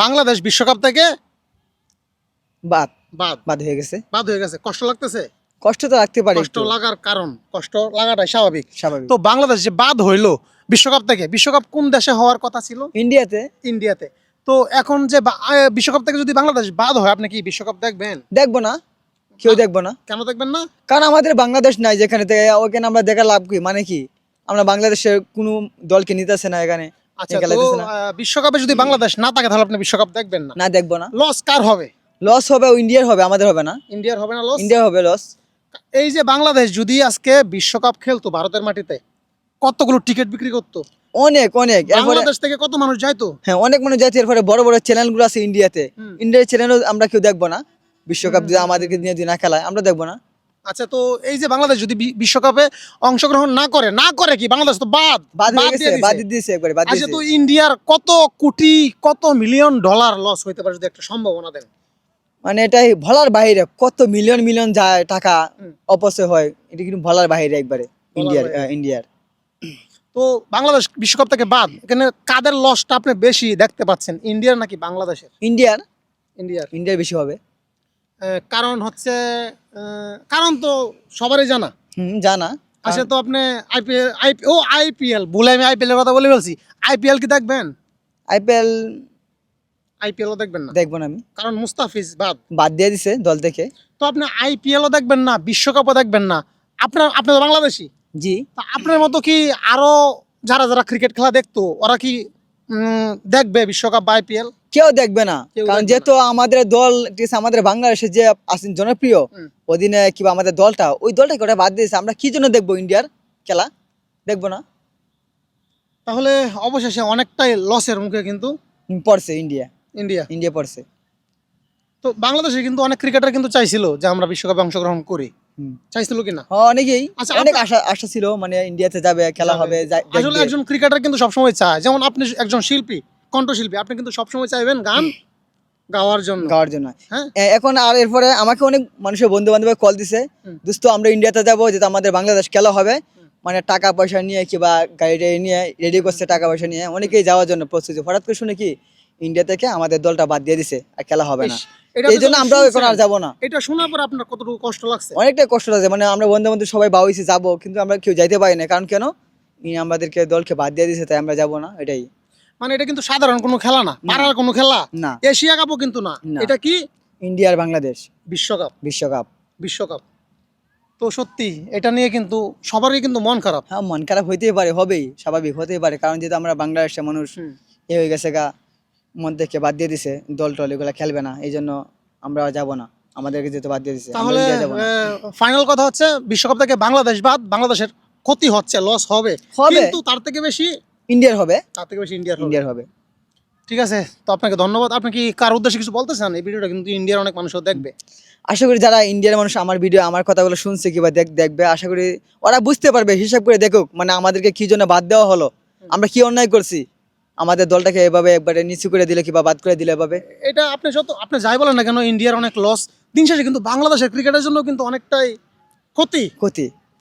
বাংলাদেশ বিশ্বকাপ থেকে বাদ। বাদ। বাদ হয়ে গেছে। বাদ হয়ে গেছে। কষ্ট লাগতেছে? কষ্ট তো রাখতে পারি কষ্ট লাগার কারণ কষ্ট লাগাটাই স্বাভাবিক। স্বাভাবিক। তো বাংলাদেশ যে বাদ হইল বিশ্বকাপ থেকে বিশ্বকাপ কোন দেশে হওয়ার কথা ছিল? ইন্ডিয়াতে। ইন্ডিয়াতে। তো এখন যে বিশ্বকাপ থেকে যদি বাংলাদেশ বাদ হয় আপনি কি বিশ্বকাপ দেখবেন? দেখব না। কেউ দেখব না। কেন দেখবেন না? কারণ আমাদের বাংলাদেশ নাই যেখানে থেকে ওখানে আমরা দেখা লাভ কি মানে কি? আমরা বাংলাদেশের কোনো দলকে নিতেছে না এখানে। আচ্ছা তো বিশ্বকাপে যদি বাংলাদেশ না থাকে তাহলে আপনি বিশ্বকাপ দেখবেন না। না দেখব না। লস কার হবে? লস হবে ও ইন্ডিয়ার হবে আমাদের হবে না। ইন্ডিয়ার হবে না লস ইন্ডিয়ার হবে লস এই যে বাংলাদেশ যদি আজকে বিশ্বকাপ খেলতো ভারতের মাটিতে কতগুলো টিকিট বিক্রি করতো? অনেক অনেক। বাংলাদেশ থেকে কত মানুষ যাইতো? হ্যাঁ অনেক মানুষ যাচ্ছে এরপরে বড় বড় চ্যানেলগুলো আছে ইন্ডিয়াতে ইন্ডিয়ার চ্যানেলও আমরা কেউ দেখব না। বিশ্বকাপ যদি আমাদেরকে নিয়ে যদি না খেলায় আমরা দেখব না। আচ্ছা তো এই যে বাংলাদেশ যদি বিশ্বকাপে অংশগ্রহণ না করে না করে কি? বাংলাদেশ তো বাদ দিয়েছে একবারে বাদ আচ্ছা তো ইন্ডিয়ার কত কোটি কত মিলিয়ন ডলার লস হইতে পারে যদি একটা সম্ভাবনা দেন? মানে এটাই ভলার বাইরে কত মিলিয়ন মিলিয়ন যায় টাকা। অপচয় হয় এটা কিন্তু ভলার বাইরে একবারে ইন্ডিয়ার ইন্ডিয়ার। তো বাংলাদেশ বিশ্বকাপ থেকে বাদ এখানে কাদের লসটা আপনি বেশি দেখতে পাচ্ছেন? ইন্ডিয়ার নাকি বাংলাদেশের? ইন্ডিয়ার? ইন্ডিয়ার। ইন্ডিয়ার বেশি হবে। কারণ হচ্ছে কারণ তো সবারই জানা। জানা। আচ্ছা তো আপনি আইপিএল আইপি ও আইপিএল বলে আমি আইপিএল এর কথা বলে ফেলছি। আইপিএল কি দেখবেন? আইপিএল আইপিএলও দেখবেন না। দেখব না আমি। কারণ মুস্তাফিজ বাদ। বাদ দিয়ে দিছে দল থেকে। তো আপনি আইপিএলও দেখবেন না বিশ্বকাপও দেখবেন না। আপনার আপনি তো বাংলাদেশি। জি। তা আপনার মতো কি আরও যারা যারা ক্রিকেট খেলা দেখতো ওরা কি দেখবে বিশ্বকাপ বা আইপিএল কেউ দেখবে না। কারণ যেহেতু আমাদের দল আমাদের বাংলাদেশে যে আছেন জনপ্রিয়। ওদিনে কিংবা আমাদের দলটা ওই দলটাকে ওটা বাদ দিয়েছে। আমরা কি জন্য দেখব ইন্ডিয়ার খেলা? দেখব না। তাহলে অবশেষে অনেকটাই লসের মুখে কিন্তু পড়ছে ইন্ডিয়া। ইন্ডিয়া। ইন্ডিয়া পড়ছে। তো বাংলাদেশে কিন্তু অনেক ক্রিকেটার কিন্তু চাইছিল যে আমরা বিশ্বকাপে অংশগ্রহণ করি। চাইছিল কিনা হ্যাঁ, অনেকেই। আচ্ছা, অনেক আশা আশা ছিল মানে ইন্ডিয়াতে যাবে খেলা হবে আসলে একজন ক্রিকেটার কিন্তু সবসময় চায়। যেমন আপনি একজন শিল্পী কণ্ঠশিল্পী আপনি কিন্তু সবসময় চাইবেন গান গাওয়ার জন্য। গাওয়ার জন্য। হ্যাঁ? এখন আর এরপরে আমাকে অনেক মানুষের বন্ধু কল দিছে দোস্ত আমরা ইন্ডিয়াতে যাব যেটা আমাদের বাংলাদেশ খেলা হবে মানে টাকা পয়সা নিয়ে কিংবা গাড়ি নিয়ে রেডি করছে টাকা পয়সা নিয়ে অনেকেই যাওয়ার জন্য প্রস্তুতি। হঠাৎ করে শুনে কি ইন্ডিয়া থেকে আমাদের দলটা বাদ দিয়ে দিছে আর খেলা হবে না। এই জন্য আমরাও এখন আর যাব না। এটা শোনার পর আপনার কতটুকু কষ্ট লাগছে? অনেকটাই কষ্ট লাগছে মানে আমরা বন্ধু বান্ধব সবাই বাউইছি যাব কিন্তু আমরা কেউ যাইতে পারি না কারণ কেন? আমাদেরকে দলকে বাদ দিয়ে দিছে তাই আমরা যাব না এটাই। মানে এটা কিন্তু সাধারণ কোনো খেলা না পাড়ার কোনো খেলা। না। এশিয়া কাপও কিন্তু না। এটা কি? ইন্ডিয়ার বাংলাদেশ। বিশ্বকাপ। বিশ্বকাপ। বিশ্বকাপ। তো সত্যি এটা নিয়ে কিন্তু সবারই কিন্তু মন খারাপ। হ্যাঁ মন খারাপ হইতেই পারে হবেই স্বাভাবিক হতেই পারে। কারণ যেহেতু আমরা বাংলাদেশের মানুষ এ হয়ে গেছে গা মন থেকে বাদ দিয়ে দিছে দল টল এগুলা খেলবে না এই জন্য আমরা যাব না। আমাদেরকে যেতে বাদ দিয়ে দিছে তাহলে। ফাইনাল কথা হচ্ছে বিশ্বকাপ থেকে বাংলাদেশ বাদ বাংলাদেশের ক্ষতি হচ্ছে লস হবে। কিন্তু তার থেকে বেশি ইন্ডিয়ার হবে। তার থেকে বেশি ইন্ডিয়ার ইন্ডিয়ার হবে। ঠিক আছে তো আপনাকে ধন্যবাদ। আপনি কি কার উদ্দেশ্যে কিছু বলতে চান এই ভিডিওটা কিন্তু ইন্ডিয়ার অনেক মানুষও দেখবে। আশা করি যারা ইন্ডিয়ার মানুষ আমার ভিডিও আমার কথাগুলো শুনছে কিংবা দেখ দেখবে আশা করি ওরা বুঝতে পারবে হিসাব করে দেখুক মানে আমাদেরকে কি জন্য বাদ দেওয়া হলো আমরা কি অন্যায় করছি। আমাদের দলটাকে এভাবে একবারে নিচু করে দিলে কিংবা বাদ করে দিলে এভাবে। এটা আপনি যত আপনি যাই বলেন না কেন ইন্ডিয়ার অনেক লস দিন শেষে কিন্তু বাংলাদেশের ক্রিকেটের জন্য কিন্তু অনেকটাই ক্ষতি। ক্ষতি।